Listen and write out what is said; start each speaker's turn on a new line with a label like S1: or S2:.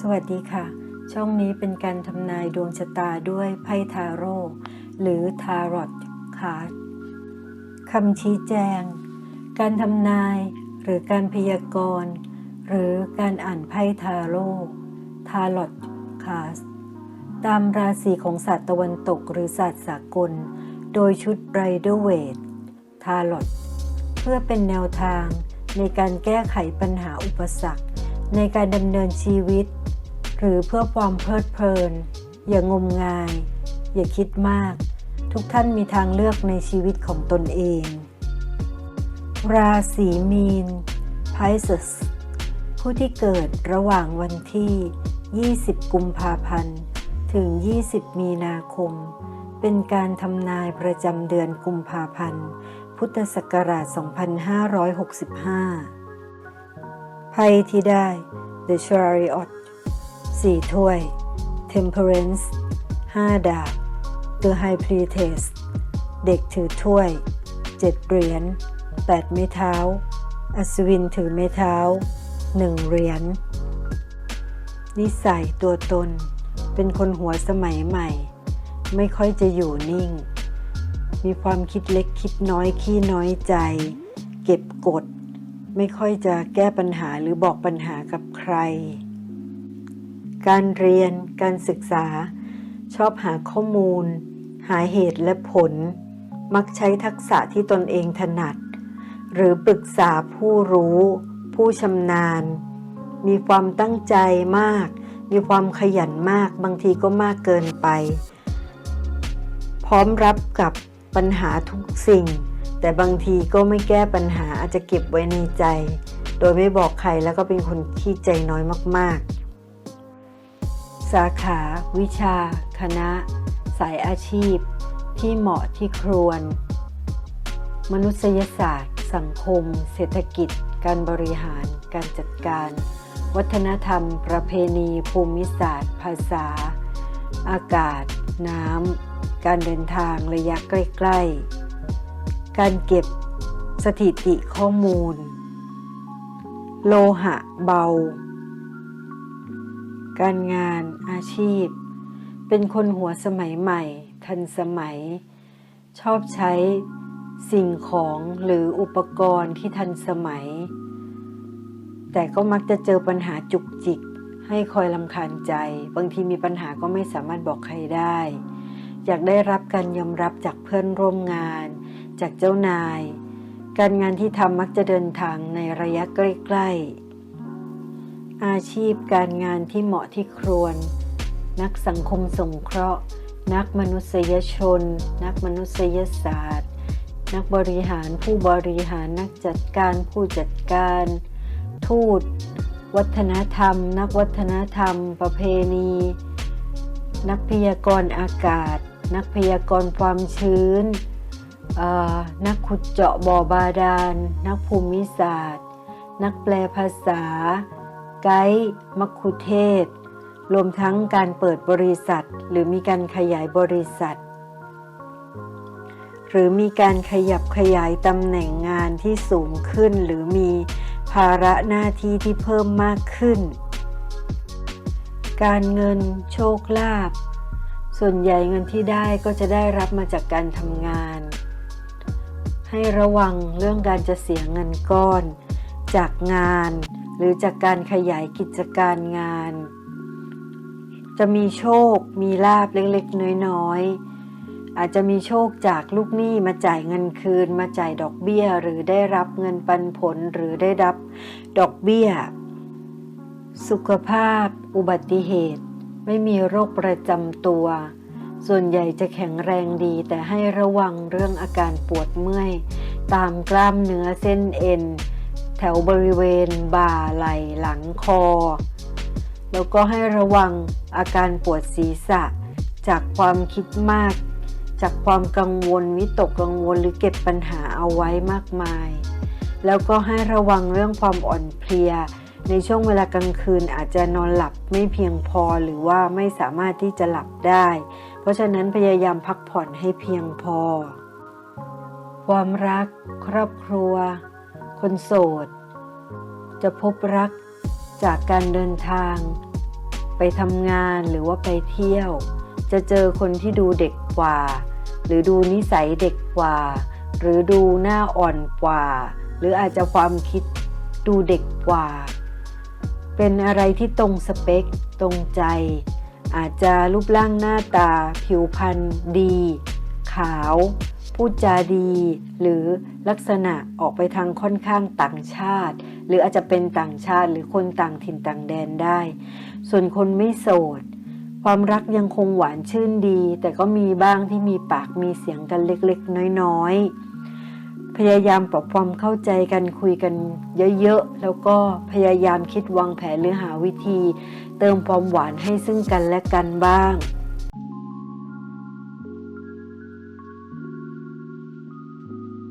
S1: สวัสดีค่ะ ช่องนี้เป็นการทำนายดวงชะตาด้วยไพ่ทาโร่หรือทารอตคาร์ดคำชี้แจง การทำนายหรือการพยากรณ์ หรือการอ่านไพ่ทาโร่ทารอตคาร์ดตามราศีของศาสตร์ตะวันตกหรือศาสตร์สากล โดยชุดไบรเดอร์เวททารอตเพื่อเป็นแนวทางในการแก้ไขปัญหาอุปสรรค ในการดำเนินชีวิต รือเพื่อความเพลิดเพลิน อย่างมงาย อย่าคิดมาก ทุกท่านมีทางเลือกในชีวิตของตนเอง ราศีมีน Pisces ผู้ที่เกิดระหว่างวันที่ 20 กุมภาพันธ์ ถึง 20 มีนาคม เป็นการทำนายประจำเดือนกุมภาพันธ์ พุทธศักราช 2565ไพ่ที่ได้ The Chariot สี่ถ้วย Temperance ห้าดาบ The High Priestess เด็กถือถ้วยเจ็ดเหรียญแปดไม้เท้า อัศวินถือไม้เท้าหนึ่งเหรียญ นิสัยตัวตน เป็นคนหัวสมัยใหม่ ไม่ค่อยจะอยู่นิ่ง มีความคิดเล็กคิดน้อยขี้น้อยใจ เก็บกด ไม่ค่อยจะแก้ปัญหาหรือบอกปัญหากับใคร การเรียน การศึกษา ชอบหาข้อมูล หาเหตุและผล มักใช้ทักษะที่ตนเองถนัด หรือปรึกษาผู้รู้ ผู้ชำนาญ มีความตั้งใจมาก มีความขยันมาก บางทีก็มากเกินไป พร้อมรับกับปัญหาทุกสิ่ง แต่บางทีก็ไม่แก้ปัญหาอาจจะเก็บไว้ในใจ โดยไม่บอกใครแล้วก็เป็นคนที่ใจน้อยมากๆ สาขา วิชา คณะ สายอาชีพ ที่เหมาะที่ครวนมนุษยศาสตร์ สังคม เศรษฐกิจ การบริหาร การจัดการ วัฒนธรรม ประเพณี ภูมิศาสตร์ ภาษา อากาศ น้ำ การเดินทางระยะใกล้ ๆ การเก็บสถิติข้อมูล โลหะเบา การงานอาชีพ เป็นคนหัวสมัยใหม่ ทันสมัย ชอบใช้สิ่งของหรืออุปกรณ์ที่ทันสมัย แต่ก็มักจะเจอปัญหาจุกจิก ให้คอยลำคาญใจ บางทีมีปัญหาก็ไม่สามารถบอกใครได้ อยากได้รับการยอมรับจากเพื่อนร่วมงาน จากเจ้านาย การงานที่ทำมักจะเดินทางในระยะใกล้ ๆ อาชีพการงานที่เหมาะที่ครวนนักสังคมสงเคราะห์ นักมนุษยชน นักมนุษยศาสตร์ นักบริหารผู้บริหารนักจัดการผู้จัดการ ทูต วัฒนธรรม นักวัฒนธรรม ประเพณี นักพยากรณ์อากาศ นักพยากรณ์ความชื้น นักขุดเจาะบ่อบาดาล นักภูมิศาสตร์ นักแปลภาษา ไกด์มัคคุเทศ รวมทั้งการเปิดบริษัท หรือมีการขยายบริษัท หรือมีการขยับขยายตำแหน่งงานที่สูงขึ้น หรือมีภาระหน้าที่ที่เพิ่มมากขึ้น การเงินโชคลาภส่วนใหญ่เงินที่ได้ก็จะได้รับมาจากการทำงาน ให้ระวังเรื่องการจะเสียเงินก้อน จากงาน หรือจากการขยายกิจการงาน จะมีโชคมีลาบเล็กๆ น้อยๆ อาจจะมีโชคจากลูกหนี้มาจ่ายเงินคืน มาจ่ายดอกเบี้ยหรือได้รับเงินปันผลหรือได้รับดอกเบี้ย สุขภาพ อุบัติเหตุ ไม่มีโรคประจำตัว ส่วนใหญ่จะแข็งแรงดีแต่ให้ระวังเรื่องอาการปวดเมื่อย ตามกล้ามเนื้อเส้นเอ็น วบริเวณ บ่าไหล่หลังคอ แล้วก็ให้ระวังอาการปวดศีรษะ จากความคิดมาก จากความกังวลวิตกกังวลหรือเก็บปัญหาเอาไว้มากมาย แล้วก็ให้ระวังเรื่องความอ่อนเพลีย ในช่วงเวลากลางคืนอาจจะนอนหลับไม่เพียงพอหรือว่าไม่สามารถที่จะหลับได้ เพราะฉะนั้นพยายามพักผ่อนให้เพียงพอ ความรัก ครอบครัว คนโสด จะพบรักจากการเดินทาง ไปทำงานหรือว่าไปเที่ยว จะเจอคนที่ดูเด็กกว่า หรือดูนิสัยเด็กกว่า หรือดูหน้าอ่อนกว่า หรืออาจจะความคิดดูเด็กกว่า เป็นอะไรที่ตรงสเปค ตรงใจ อาจจะรูปร่างหน้าตา ผิวพรรณดี ขาว พูดจาดี หรือลักษณะออกไปทางค่อนข้างต่างชาติ หรืออาจจะเป็นต่างชาติหรือคนต่างถิ่นต่างแดนได้ ส่วนคนไม่โสด ความรักยังคงหวานชื่นดี แต่ก็มีบ้างที่มีปากมีเสียงกันเล็กๆ น้อยๆ พยายามปรับความเข้าใจกันคุยกันเยอะๆ แล้วก็พยายามคิดวางแผนหรือหาวิธี เติมความหวานให้ซึ่งกันและกันบ้าง